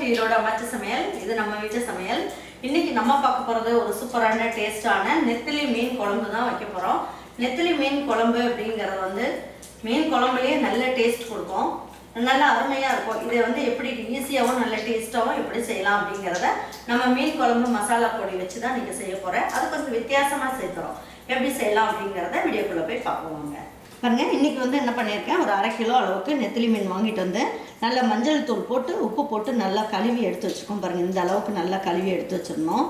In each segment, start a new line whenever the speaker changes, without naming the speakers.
To Erode அமைச்ச சமையல் இது நம்ம வீட்டு சமையல். இன்னைக்கு நம்ம பார்க்க போகிறது ஒரு சூப்பரான டேஸ்டான நெத்திலி மீன் குழம்பு தான் வைக்க போகிறோம் நெத்திலி மீன் குழம்பு அப்படிங்கிறது வந்து மீன் குழம்புலேயே நல்ல டேஸ்ட் கொடுக்கும். நல்லா அருமையாக இருக்கும். இதை வந்து எப்படி ஈஸியாகவும் நல்ல டேஸ்ட்டாகவும் எப்படி செய்யலாம் அப்படிங்கிறத நம்ம மீன் குழம்பு மசாலா பொடி வச்சு தான் நீங்கள் செய்ய போகிறேன் அது கொஞ்சம் வித்தியாசமாக சேர்த்துறோம் எப்படி செய்யலாம் அப்படிங்கிறத வீடியோக்குள்ளே போய் பார்க்குவாங்க பாருங்க இன்றைக்கி வந்து என்ன பண்ணியிருக்கேன்? ஒரு அரை கிலோ அளவுக்கு நெத்திலி மீன் வாங்கிட்டு வந்து நல்லா மஞ்சள் தூள் போட்டு உப்பு போட்டு நல்லா கழுவி எடுத்து வச்சுக்கோம் பாருங்கள் இந்த அளவுக்கு நல்லா கழுவி எடுத்து வச்சிடணும்.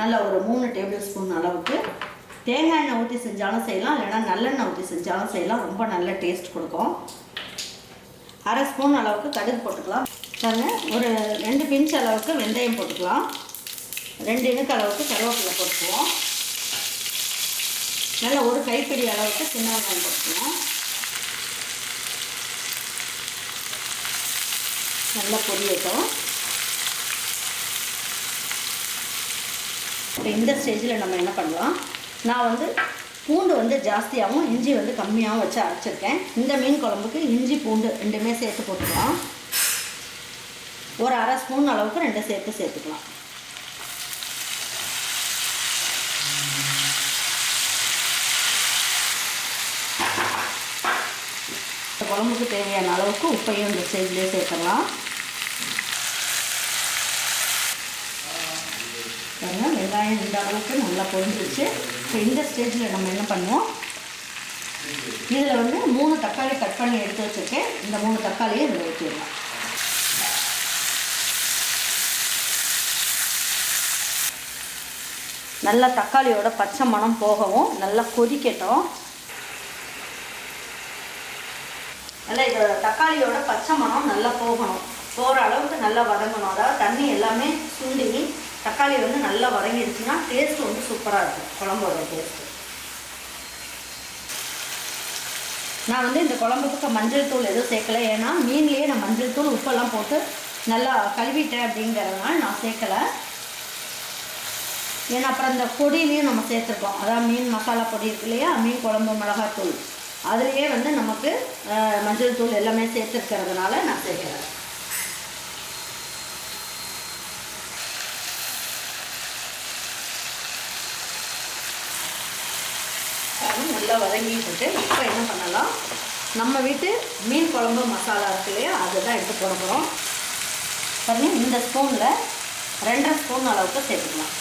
நல்லா ஒரு மூணு டேபிள் ஸ்பூன் அளவுக்கு தேங்காய் எண்ணெய் ஊற்றி செஞ்சாலும் செய்யலாம். இல்லைன்னா நல்லெண்ணெய் ஊற்றி செஞ்சாலும் செய்யலாம். ரொம்ப நல்ல டேஸ்ட் கொடுக்கும். அரை ஸ்பூன் அளவுக்கு கடுகு போட்டுக்கலாம். பாருங்க ஒரு ரெண்டு பிஞ்ச் அளவுக்கு வெந்தயம் போட்டுக்கலாம். ரெண்டு இணுக்கு அளவுக்கு கருவேப்பிலை போட்டுக்குவோம். நல்லா ஒரு கைப்பிடி அளவுக்கு சின்ன வெங்காயம் போட்டுக்கலாம் நல்லா பொரியட்டும். இப்போ இந்த ஸ்டேஜில் நம்ம என்ன பண்ணலாம்? நான் வந்து பூண்டு வந்து ஜாஸ்தியாகவும் இஞ்சி வந்து கம்மியாகவும் வச்சு அரைச்சிருக்கேன். இந்த மீன் குழம்புக்கு இஞ்சி பூண்டு ரெண்டுமே சேர்த்து போட்டுக்கலாம். ஒரு அரை ஸ்பூன் அளவுக்கு ரெண்டு சேர்த்து சேர்த்துக்கலாம். இந்த குழம்புக்கு தேவையான அளவுக்கு உப்பையும் இந்த ஸ்டேஜ்லேயே சேர்த்துக்கலாம் பாருங்கள் வெங்காயம் இந்த அளவுக்கு நல்லா பொரிஞ்சிருச்சு இப்போ இந்த ஸ்டேஜில் நம்ம என்ன பண்ணுவோம்? இதில் வந்து மூணு தக்காளி கட் பண்ணி எடுத்து வச்சுருக்கேன். இந்த மூணு தக்காளியை இதில் ஊற்றிடலாம் நல்லா தக்காளியோட பச்சை மணம் போகவும் நல்லா கொதிக்கட்டும். நல்லா இதோட தக்காளியோட பச்சை மணம் நல்லா போகணும். நல்லா வதங்கணும். அதாவது தண்ணி எல்லாமே சுண்டி தக்காளி வந்து நல்லா வதங்கிடுச்சுன்னா டேஸ்ட் வந்து சூப்பராக இருக்கும். குழம்போட டேஸ்ட்டு நான் வந்து இந்த குழம்புக்கு மஞ்சள் தூள் எதுவும் சேர்க்கல. ஏன்னா மீன்லேயே நான் மஞ்சள் தூள் உப்பெல்லாம் போட்டு நல்லா கழுவிட்டேன் அப்படிங்கிறதுனால நான் சேர்க்கலை. ஏன்னா அப்புறம் இந்த பொடியிலையும் நம்ம சேர்த்துருக்கோம் அதான் மீன் மசாலா பொடி இருக்கு இல்லையா? மீன் குழம்பு மிளகாத்தூள். அதுலேயே வந்து நமக்கு மஞ்சள் தூள் எல்லாமே சேர்த்துருக்கிறதுனால நான் சேர்க்குறேன் அது நல்லா வதங்கிட்டு இப்போ என்ன பண்ணலாம்? நம்ம வீட்டு மீன் குழம்பு மசாலா இருக்கு இல்லையா? அதுதான் எடுத்து போட போகிறோம் பாருங்க இந்த ஸ்பூனில் ரெண்டரை ஸ்பூன் அளவுக்கு சேர்த்துக்கலாம்.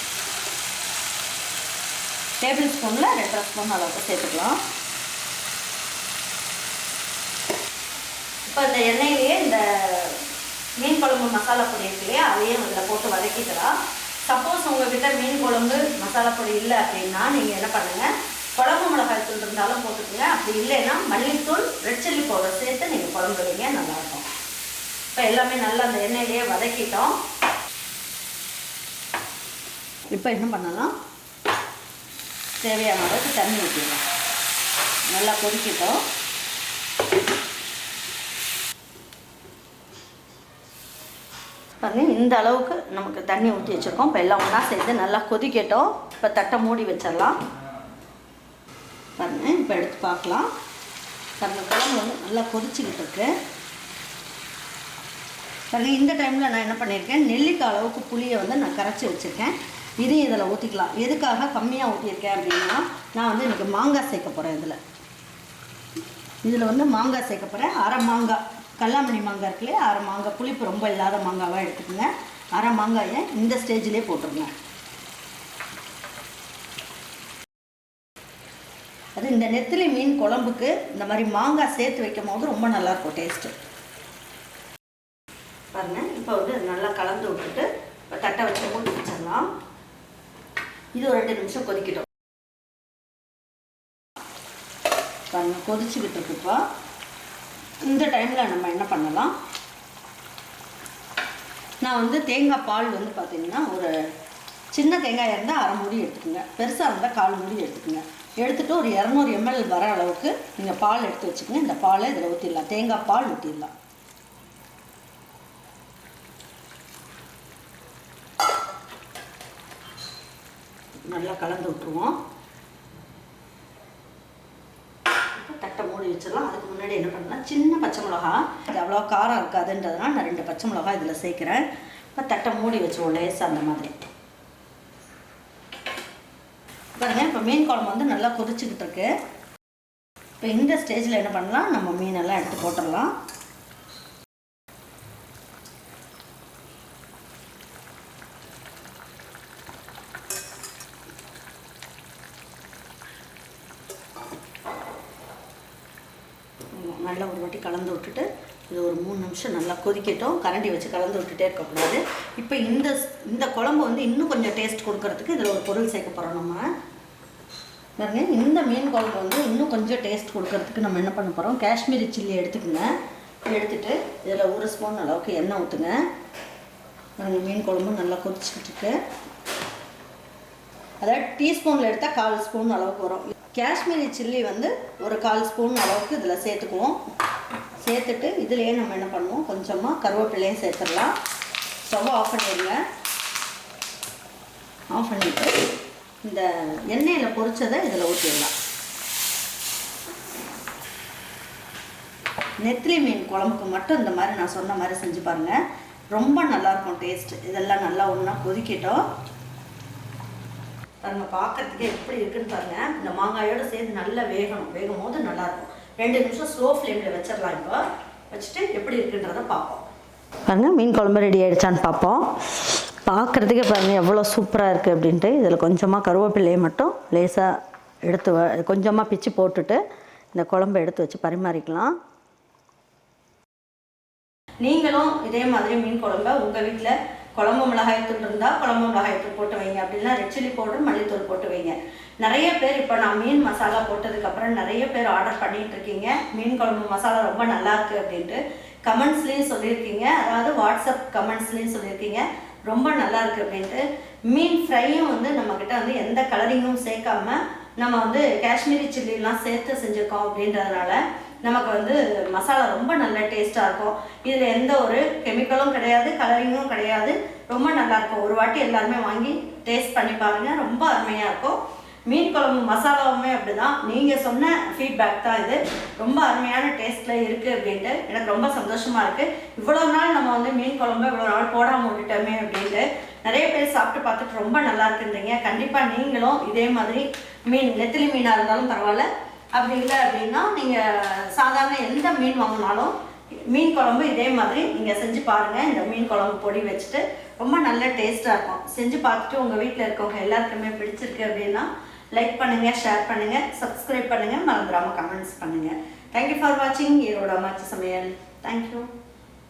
டேபிள் ஸ்பூனில் ரெண்டரை ஸ்பூன் அளவுக்கு சேர்த்துக்கலாம். இப்போ இந்த எண்ணெயிலேயே இந்த மீன் குழம்பு மசாலா பொடி இருக்கு இல்லையா? அதையும் அதில் போட்டு வதக்கிக்கலாம். சப்போஸ் உங்ககிட்ட மீன் குழம்பு மசாலா பொடி இல்லை அப்படின்னா நீங்கள் என்ன பண்ணுங்கள் குழம்பு மிளகாய் தூள் இருந்தாலும் போட்டுக்கோங்க. அப்படி இல்லைன்னா மல்லித்தூள் ரெட் சில்லி பவுடர் சேர்த்து நீங்கள் குழம்பு வைங்க நல்லாயிருக்கும். இப்போ எல்லாமே நல்லா அந்த எண்ணெயிலேயே வதக்கிட்டோம். இப்போ என்ன பண்ணலாம்? தேவையான அளவுக்கு தண்ணி ஊற்றிடலாம் நல்லா கொதிக்கிட்டோம். பாருங்க இந்த அளவுக்கு நமக்கு தண்ணி ஊற்றி வச்சுருக்கோம். இப்போ எல்லாம் ஒன்றா சேர்த்து நல்லா கொதிக்கட்டும். இப்போ தட்டை மூடி வச்சிடலாம். இப்போ எடுத்து பார்க்கலாம். பாருங்க குழம்பு வந்து நல்லா கொதிச்சுக்கிட்டு இருக்கு. பாருங்க இந்த டைமில் நான் என்ன பண்ணியிருக்கேன்? நெல்லிக்காய் அளவுக்கு புளியை வந்து நான் கரைச்சி வச்சுருக்கேன். இதையும் இதில் ஊற்றிக்கலாம் எதுக்காக கம்மியாக ஊற்றியிருக்கேன் அப்படின்னா நான் வந்து எனக்கு மாங்காய் சேர்க்க போகிறேன் இதில். இதில் வந்து மாங்காய் சேர்க்க போகிறேன் அரை மாங்காய் கல்லாமணி மாங்காய் இருக்குல்லையே? அரை மாங்காய். புளிப்பு ரொம்ப இல்லாத மாங்காவாக எடுத்துக்கோங்க. அரை மாங்காயை இந்த ஸ்டேஜ்லேயே போட்டுருங்க. அது இந்த நெத்திலி மீன் குழம்புக்கு இந்த மாதிரி மாங்காய் சேர்த்து வைக்கும் போது ரொம்ப நல்லாயிருக்கும் டேஸ்ட்டு. பாருங்கள் இப்போ வந்து நல்லா கலந்து விட்டுட்டு இப்போ தட்டை வச்சு மூடி வச்சிடலாம். இது ஒரு ரெண்டு நிமிஷம் கொதிக்கட்டும். பாருங்க கொதிச்சுக்கிட்டு இருக்குப்பா இந்த டைமில் நம்ம என்ன பண்ணலாம்? நான் வந்து தேங்காய் பால் வந்து பார்த்தீங்கன்னா ஒரு சின்ன தேங்காயாக இருந்தால் அரை மூடி எடுத்துக்கோங்க. பெருசாக இருந்தால் கால் மூடி எடுத்துக்கோங்க. எடுத்துகிட்டு ஒரு இரநூறு எம்எல் வர அளவுக்கு நீங்கள் பால் எடுத்து வச்சுக்கோங்க இந்த பாலை இதில் ஊற்றிடலாம் தேங்காய் பால் ஊற்றிடலாம் நல்லா கலந்து விட்டுருவோம். இப்போ தட்டை மூடி வச்சிடலாம். அதுக்கு முன்னாடி என்ன பண்ணலாம்? சின்ன பச்சை மிளகா. அது அவ்வளோ காரம் இருக்காதுன்றதுனால நான் ரெண்டு பச்சை மிளகா இதில் சேர்க்குறேன். இப்போ தட்டை மூடி வச்சுருவோம். லேசாக அந்த மாதிரி. பாருங்க இப்போ மீன் குழம்பு வந்து நல்லா கொதிச்சுக்கிட்டு இருக்கு. இப்போ இந்த ஸ்டேஜில் என்ன பண்ணலாம்? நம்ம மீனெல்லாம் எடுத்து போட்டுடலாம். நல்லா ஒரு வாட்டி கலந்து விட்டுட்டு இது ஒரு மூணு நிமிஷம் நல்லா கொதிக்கட்டும். கரண்டி வச்சு கலந்து விட்டுட்டே இருக்கக்கூடாது இப்போ இந்த இந்த குழம்பு வந்து இன்னும் கொஞ்சம் டேஸ்ட் கொடுக்கறதுக்கு இதில் ஒரு பொருள் சேர்க்க போகிறோம் நம்ம. பாருங்க இந்த மீன் குழம்பு வந்து இன்னும் கொஞ்சம் டேஸ்ட் கொடுக்கறதுக்கு நம்ம என்ன பண்ண போகிறோம் காஷ்மீரி சில்லி எடுத்துக்கோங்க. எடுத்துட்டு இதில் ஒரு ஸ்பூன் அளவுக்கு எண்ணெய் ஊற்றுங்க பாருங்க மீன் குழம்பு நல்லா கொதிச்சுக்கிட்டு இருக்கு. அதாவது டீஸ்பூனில் எடுத்தால் கால் ஸ்பூன் அளவுக்கு வரும். காஷ்மீரி சில்லி வந்து ஒரு கால் ஸ்பூன் அளவுக்கு இதில் சேர்த்துக்குவோம். சேர்த்துட்டு இதுலேயே நம்ம என்ன பண்ணுவோம்? கொஞ்சமாக கருவேப்பிலையும் சேர்த்துடலாம். ஸ்டவ் ஆஃப் பண்ணிடுங்க. ஆஃப் பண்ணிவிட்டு இந்த எண்ணெயில் பொரிச்சதை இதில் ஊற்றிடலாம் நெத்திலி மீன் குழம்புக்கு மட்டும் இந்த மாதிரி நான் சொன்ன மாதிரி செஞ்சு பாருங்கள் ரொம்ப நல்லாயிருக்கும் டேஸ்ட் இதெல்லாம் நல்லா ஒன்றா கொதிக்கட்டும். பாருங்கள் பார்க்கறதுக்கே எப்படி இருக்குன்னு பாருங்கள் இந்த மாங்காயோடு சேர்த்து நல்லா வேகணும். வேகும் போது நல்லாயிருக்கும் ரெண்டு நிமிஷம் ஸ்லோ ஃப்ளேமில் வச்சிடலாம் இப்போ. வச்சுட்டு எப்படி இருக்குன்றத பார்ப்போம். பாருங்கள் மீன் குழம்பு ரெடி ஆகிடுச்சான்னு பார்ப்போம். பார்க்குறதுக்கே பாருங்கள் எவ்வளோ சூப்பராக இருக்குது அப்படின்ட்டு. இதில் கொஞ்சமாக கருவேப்பிலையை மட்டும் லேசாக எடுத்து வ கொஞ்சமாக பிச்சு போட்டுட்டு இந்த குழம்பை எடுத்து வச்சு பரிமாறிக்கலாம். நீங்களும் இதே மாதிரி மீன் குழம்ப உங்கள் வீட்டில் குழம்பு மிளகாய்த்தூள் இருந்தால் குழம்பு மிளகாய்த்தூள் போட்டு வைங்க. அப்படின்னா ரெட் சில்லி பவுடர் மல்லித்தூள் போட்டு வைங்க. நிறைய பேர் இப்போ நான் மீன் மசாலா போட்டதுக்கப்புறம் நிறைய பேர் ஆர்டர் பண்ணிகிட்டு இருக்கீங்க. மீன் குழம்பு மசாலா ரொம்ப நல்லா இருக்குது அப்படின்ட்டு. கமெண்ட்ஸ்லேயும் சொல்லியிருக்கீங்க. அதாவது வாட்ஸ்அப் கமெண்ட்ஸ்லேயும் சொல்லியிருக்கீங்க. ரொம்ப நல்லா இருக்கு அப்படின்ட்டு. மீன் ஃப்ரையும் வந்து நம்மக்கிட்ட வந்து எந்த கலரிங்கும் சேர்க்காம நம்ம வந்து காஷ்மீரி சில்லிலாம் சேர்த்து செஞ்சுருக்கோம் அப்படின்றதுனால நமக்கு வந்து மசாலா ரொம்ப நல்ல டேஸ்ட்டாக இருக்கும். இதில் எந்த ஒரு கெமிக்கலும் கிடையாது கலரிங்கும் கிடையாது. ரொம்ப நல்லாயிருக்கும் ஒரு வாட்டி எல்லாருமே வாங்கி டேஸ்ட் பண்ணி பாருங்கள் ரொம்ப அருமையாக இருக்கும். மீன் குழம்பு மசாலாவுமே அப்படிதான். நீங்கள் சொன்ன ஃபீட்பேக் தான் இது. ரொம்ப அருமையான டேஸ்ட்டில் இருக்குது அப்படின்ட்டு. எனக்கு ரொம்ப சந்தோஷமாக இருக்குது இவ்வளோ நாள் நம்ம வந்து மீன் குழம்பு இவ்வளோ நாள் போடாமல் விட்டுட்டோமே அப்படின்ட்டு. நிறைய பேர் சாப்பிட்டு பார்த்துட்டு ரொம்ப நல்லா இருக்குன்றீங்க. கண்டிப்பாக நீங்களும் இதே மாதிரி மீன் நெத்திலி மீனாக இருந்தாலும் பரவாயில்ல. அப்படி இல்லை அப்படின்னா நீங்கள் சாதாரண எந்த மீன் வாங்கினாலும் மீன் குழம்பு இதே மாதிரி நீங்கள் செஞ்சு பாருங்கள் இந்த மீன் குழம்பு பொடி வச்சுட்டு ரொம்ப நல்ல டேஸ்ட்டாக இருக்கும். செஞ்சு பார்த்துட்டு உங்கள் வீட்டில் இருக்கவங்க எல்லாருக்குமே பிடிச்சிருக்கு அப்படின்னா லைக் பண்ணுங்கள் ஷேர் பண்ணுங்கள் சப்ஸ்கிரைப் பண்ணுங்கள் மறந்துடாமல் கமெண்ட்ஸ் பண்ணுங்கள் தேங்க்யூ ஃபார் வாட்சிங் ஈரோட அம்மாச்சி சமையல். தேங்க்யூ